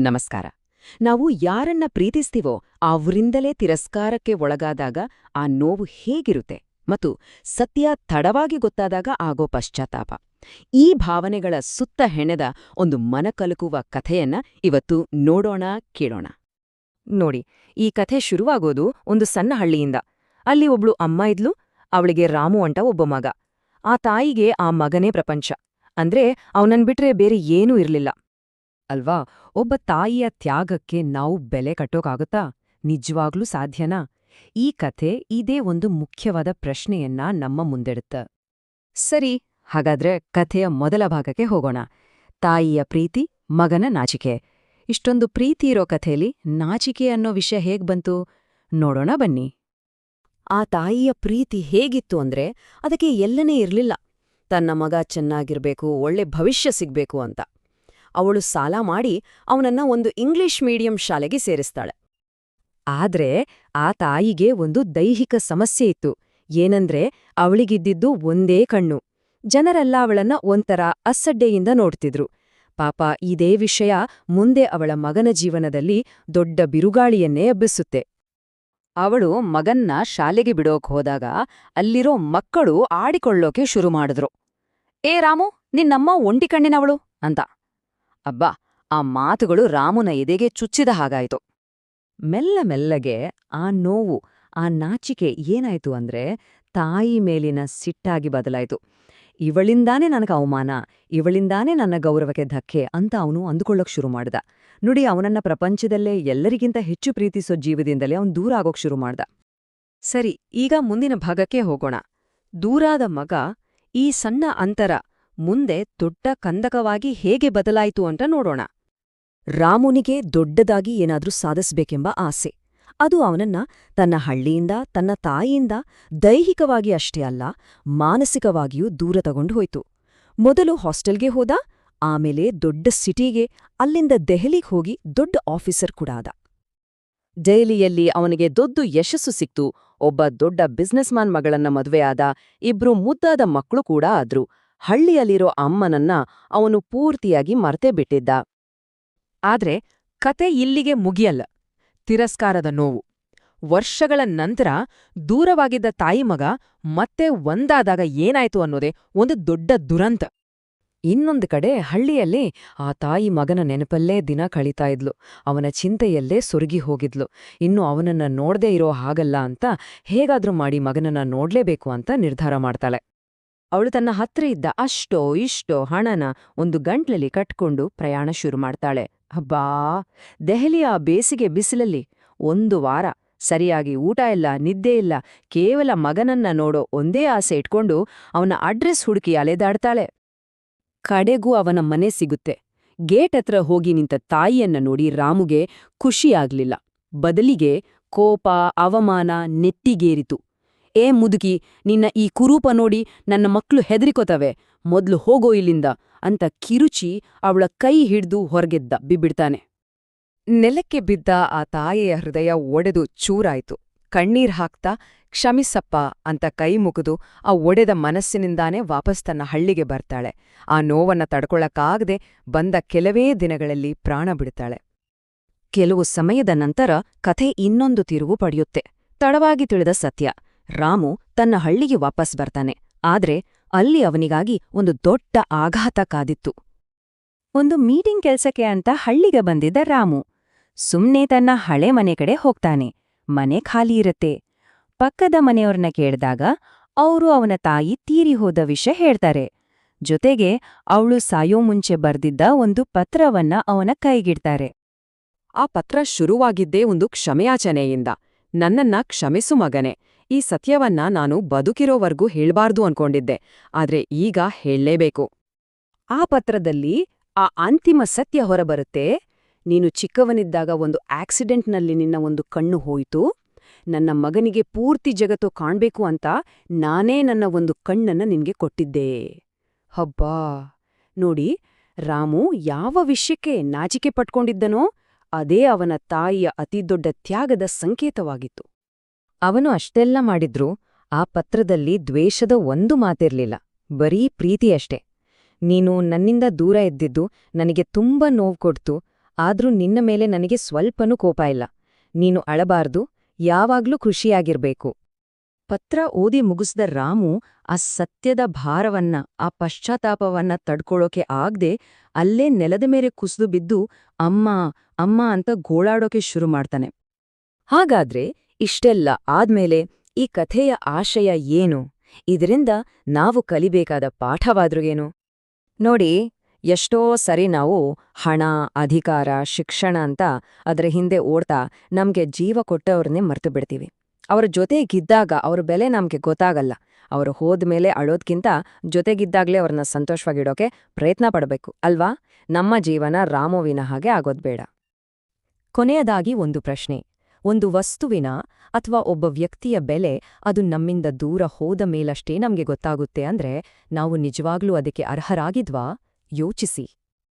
ನಮಸ್ಕಾರ. ನಾವು ಯಾರನ್ನ ಪ್ರೀತಿಸ್ತೀವೋ ಅವರಿಂದಲೇ ತಿರಸ್ಕಾರಕ್ಕೆ ಒಳಗಾದಾಗ ಆ ನೋವು ಹೇಗಿರುತ್ತೆ ಮತ್ತು ಸತ್ಯ ತಡವಾಗಿ ಗೊತ್ತಾದಾಗ ಆಗೋ ಪಶ್ಚಾತ್ತಾಪ. ಈ ಭಾವನೆಗಳ ಸುತ್ತ ಹೆಣೆದ ಒಂದು ಮನಕಲುಕುವ ಕಥೆಯನ್ನ ಇವತ್ತು ನೋಡೋಣ, ಕೇಳೋಣ. ನೋಡಿ, ಈ ಕಥೆ ಶುರುವಾಗೋದು ಒಂದು ಸಣ್ಣ ಹಳ್ಳಿಯಿಂದ. ಅಲ್ಲಿ ಒಬ್ಳು ಅಮ್ಮ ಇದ್ಲು, ಅವಳಿಗೆ ರಾಮು ಅಂಟ ಒಬ್ಬ ಮಗ. ಆ ತಾಯಿಗೆ ಆ ಮಗನೇ ಪ್ರಪಂಚ. ಅಂದ್ರೆ ಅವನನ್ ಬಿಟ್ರೆ ಬೇರೆ ಏನೂ ಇರ್ಲಿಲ್ಲ. ಅಲ್ವಾ? ಒಬ್ಬ ತಾಯಿಯ ತ್ಯಾಗಕ್ಕೆ ನಾವು ಬೆಲೆ ಕಟ್ಟೋಕಾಗುತ್ತಾ? ನಿಜವಾಗ್ಲೂ ಸಾಧ್ಯನಾ? ಈ ಕಥೆ ಇದೇ ಒಂದು ಮುಖ್ಯವಾದ ಪ್ರಶ್ನೆಯನ್ನ ನಮ್ಮ ಮುಂದಿಡುತ್ತ. ಸರಿ, ಹಾಗಾದ್ರೆ ಕಥೆಯ ಮೊದಲ ಭಾಗಕ್ಕೆ ಹೋಗೋಣ. ತಾಯಿಯ ಪ್ರೀತಿ, ಮಗನ ನಾಚಿಕೆ. ಇಷ್ಟೊಂದು ಪ್ರೀತಿ ಇರೋ ಕಥೆಯಲ್ಲಿ ನಾಚಿಕೆ ಅನ್ನೋ ವಿಷಯ ಹೇಗ್ ಬಂತು? ನೋಡೋಣ ಬನ್ನಿ. ಆ ತಾಯಿಯ ಪ್ರೀತಿ ಹೇಗಿತ್ತು ಅಂದ್ರೆ ಅದಕ್ಕೆ ಎಲ್ಲನೇ ಇರಲಿಲ್ಲ. ತನ್ನ ಮಗ ಚೆನ್ನಾಗಿರ್ಬೇಕು, ಒಳ್ಳೆ ಭವಿಷ್ಯ ಸಿಗ್ಬೇಕು ಅಂತ. ಅವಳು ಸಾಲ ಮಾಡಿ ಅವನನ್ನ ಒಂದು ಇಂಗ್ಲಿಷ್ ಮೀಡಿಯಂ ಶಾಲೆಗೆ ಸೇರಿಸ್ತಾಳೆ. ಆದ್ರೆ ಆ ತಾಯಿಗೆ ಒಂದು ದೈಹಿಕ ಸಮಸ್ಯೆ ಇತ್ತು. ಏನಂದ್ರೆ ಅವಳಿಗಿದ್ದಿದ್ದು ಒಂದೇ ಕಣ್ಣು. ಜನರೆಲ್ಲ ಅವಳನ್ನ ಒಂಥರ ಅಸಡ್ಡೆಯಿಂದ ನೋಡ್ತಿದ್ರು. ಪಾಪ ಇದೇ ವಿಷಯ ಮುಂದೆ ಅವಳ ಮಗನ ಜೀವನದಲ್ಲಿ ದೊಡ್ಡ ಬಿರುಗಾಳಿಯನ್ನೇ ಎಬ್ಬಿಸುತ್ತೆ. ಅವಳು ಮಗನ್ನ ಶಾಲೆಗೆ ಬಿಡೋಕ್ ಹೋದಾಗ ಅಲ್ಲಿರೋ ಮಕ್ಕಳು ಆಡಿಕೊಳ್ಳೋಕೆ ಶುರು ಮಾಡಿದ್ರು. ಏ ರಾಮು, ನಿನ್ನಮ್ಮ ಒಂಟಿ ಕಣ್ಣಿನವಳು ಅಂತ. ಅಬ್ಬಾ, ಆ ಮಾತುಗಳು ರಾಮುನ ಎದೆಗೆ ಚುಚ್ಚಿದ ಹಾಗಾಯಿತು. ಮೆಲ್ಲ ಮೆಲ್ಲಗೆ ಆ ನೋವು, ಆ ನಾಚಿಕೆ ಏನಾಯ್ತು ಅಂದ್ರೆ ತಾಯಿ ಮೇಲಿನ ಸಿಟ್ಟಾಗಿ ಬದಲಾಯಿತು. ಇವಳಿಂದಾನೇ ನನಗೆ ಅವಮಾನ, ಇವಳಿಂದಾನೇ ನನ್ನ ಗೌರವಕ್ಕೆ ಧಕ್ಕೆ ಅಂತ ಅವನು ಅಂದುಕೊಳ್ಳೋಕೆ ಶುರು ಮಾಡ್ದ. ನುಡಿ, ಅವನನ್ನ ಪ್ರಪಂಚದಲ್ಲೇ ಎಲ್ಲರಿಗಿಂತ ಹೆಚ್ಚು ಪ್ರೀತಿಸೋ ಜೀವದಿಂದಲೇ ಅವನು ದೂರ ಆಗೋಕ್ ಶುರು ಮಾಡ್ದ. ಸರಿ, ಈಗ ಮುಂದಿನ ಭಾಗಕ್ಕೆ ಹೋಗೋಣ. ದೂರಾದ ಮಗ ಈ ಸಣ್ಣ ಅಂತರ ಮುಂದೆ ದೊಡ್ಡ ಕಂದಕವಾಗಿ ಹೇಗೆ ಬದಲಾಯಿತು ಅಂತ ನೋಡೋಣ. ರಾಮುನಿಗೆ ದೊಡ್ಡದಾಗಿ ಏನಾದ್ರೂ ಸಾಧಿಸಬೇಕೆಂಬ ಆಸೆ. ಅದು ಅವನನ್ನ ತನ್ನ ಹಳ್ಳಿಯಿಂದ, ತನ್ನ ತಾಯಿಯಿಂದ ದೈಹಿಕವಾಗಿ ಅಷ್ಟೇ ಅಲ್ಲ, ಮಾನಸಿಕವಾಗಿಯೂ ದೂರ ತಗೊಂಡು ಹೋಯ್ತು. ಮೊದಲು ಹಾಸ್ಟೆಲ್ಗೆ ಹೋದ, ಆಮೇಲೆ ದೊಡ್ಡ ಸಿಟಿಗೆ, ಅಲ್ಲಿಂದ ದೆಹಲಿಗ್ ಹೋಗಿ ದೊಡ್ಡ ಆಫೀಸರ್ ಕೂಡ ಆದ. ದೆಹಲಿಯಲ್ಲಿ ಅವನಿಗೆ ದೊಡ್ಡ ಯಶಸ್ಸು ಸಿಕ್ತು. ಒಬ್ಬ ದೊಡ್ಡ ಬಿಸ್ನೆಸ್ ಮ್ಯಾನ್ ಮಗಳನ್ನ ಮದುವೆಯಾದ ಇಬ್ರು ಮುದ್ದಾದ ಮಕ್ಕಳು ಕೂಡ ಆದ್ರು. ಹಳ್ಳಿಯಲ್ಲಿರೋ ಅಮ್ಮನನ್ನ ಅವನು ಪೂರ್ತಿಯಾಗಿ ಮರ್ತೇ ಬಿಟ್ಟಿದ್ದ. ಆದ್ರೆ ಕತೆ ಇಲ್ಲಿಗೆ ಮುಗಿಯಲ್ಲ. ತಿರಸ್ಕಾರದ ನೋವು. ವರ್ಷಗಳ ನಂತರ ದೂರವಾಗಿದ್ದ ತಾಯಿ ಮಗ ಮತ್ತೆ ಒಂದಾದಾಗ ಏನಾಯ್ತು ಅನ್ನೋದೇ ಒಂದು ದೊಡ್ಡ ದುರಂತ. ಇನ್ನೊಂದು ಕಡೆ ಹಳ್ಳಿಯಲ್ಲಿ ಆ ತಾಯಿ ಮಗನ ನೆನಪಲ್ಲೇ ದಿನ ಕಳೀತಾ ಇದ್ಲು. ಅವನ ಚಿಂತೆಯಲ್ಲೇ ಸೊರಗಿ ಹೋಗಿದ್ಲು. ಇನ್ನು ಅವನನ್ನ ನೋಡದೇ ಇರೋ ಹಾಗಲ್ಲ ಅಂತ ಹೇಗಾದ್ರೂ ಮಾಡಿ ಮಗನನ್ನ ನೋಡ್ಲೇಬೇಕು ಅಂತ ನಿರ್ಧಾರ ಮಾಡ್ತಾಳೆ. ಅವಳು ತನ್ನ ಹತ್ರ ಇದ್ದ ಅಷ್ಟೋ ಇಷ್ಟೋ ಹಣನ ಒಂದು ಗಂಟ್ಲಲ್ಲಿ ಕಟ್ಕೊಂಡು ಪ್ರಯಾಣ ಶುರು ಮಾಡ್ತಾಳೆ. ಅಬ್ಬಾ! ದೆಹಲಿಯ ಬೇಸಿಗೆ ಬಿಸಿಲಲ್ಲಿ ಒಂದು ವಾರ ಸರಿಯಾಗಿ ಊಟ ಇಲ್ಲ, ನಿದ್ದೆ ಇಲ್ಲ, ಕೇವಲ ಮಗನನ್ನ ನೋಡೋ ಒಂದೇ ಆಸೆ ಇಟ್ಕೊಂಡು ಅವನ ಅಡ್ರೆಸ್ ಹುಡುಕಿ ಅಲೆದಾಡ್ತಾಳೆ. ಕಡೆಗೂ ಅವನ ಮನೆ ಸಿಗುತ್ತೆ. ಗೇಟ್ ಹತ್ರ ಹೋಗಿ ನಿಂತ ತಾಯಿಯನ್ನ ನೋಡಿ ರಾಮುಗೆ ಖುಷಿಯಾಗ್ಲಿಲ್ಲ. ಬದಲಿಗೆ ಕೋಪ, ಅವಮಾನ ನೆತ್ತಿಗೇರಿತು ಏ ಮುದುಕಿ, ನಿನ್ನ ಈ ಕುರೂಪ ನೋಡಿ ನನ್ನ ಮಕ್ಕಳು ಹೆದರಿಕೋತವೆ. ಮೊದ್ಲು ಹೋಗೋ ಇಲ್ಲಿಂದ ಅಂತ ಕಿರುಚಿ ಅವಳ ಕೈ ಹಿಡ್ದು ಹೊರಗೆದ್ದ ಬಿಬ್ಬಿಡ್ತಾನೆ ನೆಲಕ್ಕೆ ಬಿದ್ದ ಆ ತಾಯಿಯ ಹೃದಯ ಒಡೆದು ಚೂರಾಯ್ತು. ಕಣ್ಣೀರ್ ಹಾಕ್ತಾ, ಕ್ಷಮಿಸಪ್ಪ ಅಂತ ಕೈ ಮುಗಿದು ಆ ಒಡೆದ ಮನಸ್ಸಿನಿಂದಾನೇ ವಾಪಸ್ ತನ್ನ ಹಳ್ಳಿಗೆ ಬರ್ತಾಳೆ. ಆ ನೋವನ್ನ ತಡ್ಕೊಳಕ್ಕಾಗದೆ ಬಂದ ಕೆಲವೇ ದಿನಗಳಲ್ಲಿ ಪ್ರಾಣ ಬಿಡ್ತಾಳೆ. ಕೆಲವು ಸಮಯದ ನಂತರ ಕಥೆ ಇನ್ನೊಂದು ತಿರುವು ಪಡೆಯುತ್ತೆ. ತಡವಾಗಿ ತಿಳಿದ ಸತ್ಯ. ರಾಮು ತನ್ನ ಹಳ್ಳಿಗೆ ವಾಪಸ್ ಬರ್ತಾನೆ. ಆದ್ರೆ ಅಲ್ಲಿ ಅವನಿಗಾಗಿ ಒಂದು ದೊಡ್ಡ ಆಘಾತ ಕಾದಿತ್ತು. ಒಂದು ಮೀಟಿಂಗ್ ಕೆಲ್ಸಕ್ಕೆ ಅಂತ ಹಳ್ಳಿಗೆ ಬಂದಿದ್ದ ರಾಮು. ಸುಮ್ನೆ ತನ್ನ ಹಳೆ ಮನೆ ಕಡೆ ಹೋಗ್ತಾನೆ. ಮನೆ ಖಾಲಿ ಇರುತ್ತೆ. ಪಕ್ಕದ ಮನೆಯವ್ರನ್ನ ಕೇಳಿದಾಗ ಅವರು ಅವನ ತಾಯಿ ತೀರಿ ಹೋದ ವಿಷಯ ಹೇಳ್ತಾರೆ. ಜೊತೆಗೆ ಅವಳು ಸಾಯೋ ಮುಂಚೆ ಬರ್ದಿದ್ದ ಒಂದು ಪತ್ರವನ್ನ ಅವನ ಕೈಗಿಡ್ತಾರೆ. ಆ ಪತ್ರ ಶುರುವಾಗಿದ್ದೇ ಒಂದು ಕ್ಷಮೆಯಾಚನೆಯಿಂದ. ನನ್ನನ್ನ ಕ್ಷಮಿಸು ಮಗನೆ. ಈ ಸತ್ಯವನ್ನ ನಾನು ಬದುಕಿರೋವರ್ಗೂ ಹೇಳ್ಬಾರ್ದು ಅನ್ಕೊಂಡಿದ್ದೆ, ಆದ್ರೆ ಈಗ ಹೇಳಲೇಬೇಕು. ಆ ಪತ್ರದಲ್ಲಿ ಆ ಅಂತಿಮ ಸತ್ಯ ಹೊರಬರುತ್ತೆ. ನೀನು ಚಿಕ್ಕವನಿದ್ದಾಗ ಒಂದು ಆಕ್ಸಿಡೆಂಟ್ನಲ್ಲಿ ನಿನ್ನ ಒಂದು ಕಣ್ಣು ಹೋಯಿತು. ನನ್ನ ಮಗನಿಗೆ ಪೂರ್ತಿ ಜಗತ್ತು ಕಾಣ್ಬೇಕು ಅಂತ ನಾನೇ ನನ್ನ ಒಂದು ಕಣ್ಣನ್ನ ನಿನ್ಗೆ ಕೊಟ್ಟಿದ್ದೆ. ಹಬ್ಬಾ! ನೋಡಿ, ರಾಮು ಯಾವ ವಿಷಯಕ್ಕೆ ನಾಚಿಕೆ ಪಟ್ಕೊಂಡಿದ್ದನೋ, ಅದೇ ಅವನ ತಾಯಿಯ ಅತಿದೊಡ್ಡ ತ್ಯಾಗದ ಸಂಕೇತವಾಗಿತ್ತು. ಅವನು ಅಷ್ಟೆಲ್ಲ ಮಾಡಿದ್ರೂ ಆ ಪತ್ರದಲ್ಲಿ ದ್ವೇಷದ ಒಂದು ಮಾತಿರ್ಲಿಲ್ಲ. ಬರೀ ಪ್ರೀತಿಯಷ್ಟೇ ನೀನು ನನ್ನಿಂದ ದೂರ ಎದ್ದಿದ್ದು ನನಗೆ ತುಂಬ ನೋವು ಕೊಡ್ತು, ಆದ್ರೂ ನಿನ್ನ ಮೇಲೆ ನನಗೆ ಸ್ವಲ್ಪನೂ ಕೋಪ ಇಲ್ಲ. ನೀನು ಅಳಬಾರ್ದು, ಯಾವಾಗ್ಲೂ ಖುಷಿಯಾಗಿರ್ಬೇಕು. ಪತ್ರ ಓದಿ ಮುಗಿಸಿದ ರಾಮು ಆ ಸತ್ಯದ ಭಾರವನ್ನ, ಆ ಪಶ್ಚಾತ್ತಾಪವನ್ನ ತಡ್ಕೊಳ್ಳೋಕೆ ಆಗ್ದೆ ಅಲ್ಲೇ ನೆಲದ ಮೇಲೆ ಕುಸಿದು ಬಿದ್ದು ಅಮ್ಮ ಅಮ್ಮ ಅಂತ ಗೋಳಾಡೋಕೆ ಶುರು ಮಾಡ್ತಾನೆ. ಹಾಗಾದ್ರೆ ಇಷ್ಟೆಲ್ಲ ಆದ್ಮೇಲೆ ಈ ಕಥೆಯ ಆಶಯ ಏನು? ಇದರಿಂದ ನಾವು ಕಲಿಬೇಕಾದ ಪಾಠವಾದ್ರೂ ಏನು? ನೋಡಿ, ಎಷ್ಟೋ ಸರಿ ನಾವು ಹಣ, ಅಧಿಕಾರ, ಶಿಕ್ಷಣ ಅಂತ ಅದರ ಹಿಂದೆ ಓಡ್ತಾ ನಮಗೆ ಜೀವ ಕೊಟ್ಟವ್ರನ್ನೇ ಮರ್ತು ಬಿಡ್ತೀವಿ. ಅವ್ರ ಜೊತೆಗಿದ್ದಾಗ ಅವ್ರ ಬೆಲೆ ನಮಗೆ ಗೊತ್ತಾಗಲ್ಲ. ಅವರು ಹೋದ್ಮೇಲೆ ಅಳೋದ್ಕಿಂತ ಜೊತೆಗಿದ್ದಾಗಲೇ ಅವ್ರನ್ನ ಸಂತೋಷವಾಗಿಡೋಕೆ ಪ್ರಯತ್ನ ಪಡಬೇಕು, ಅಲ್ವಾ? ನಮ್ಮ ಜೀವನ ರಾಮುವಿನ ಹಾಗೆ ಆಗೋದ್ಬೇಡ ಕೊನೆಯದಾಗಿ ಒಂದು ಪ್ರಶ್ನೆ. ಒಂದು ವಸ್ತುವಿನ ಅಥವಾ ಒಬ್ಬ ವ್ಯಕ್ತಿಯ ಬೆಲೆ ಅದು ನಮ್ಮಿಂದ ದೂರ ಹೋದ ಮೇಲಷ್ಟೇ ನಮಗೆ ಗೊತ್ತಾಗುತ್ತೆ ಅಂದ್ರೆ ನಾವು ನಿಜವಾಗ್ಲೂ ಅದಕ್ಕೆ ಅರ್ಹರಾಗಿದ್ವಾ? ಯೋಚಿಸಿ.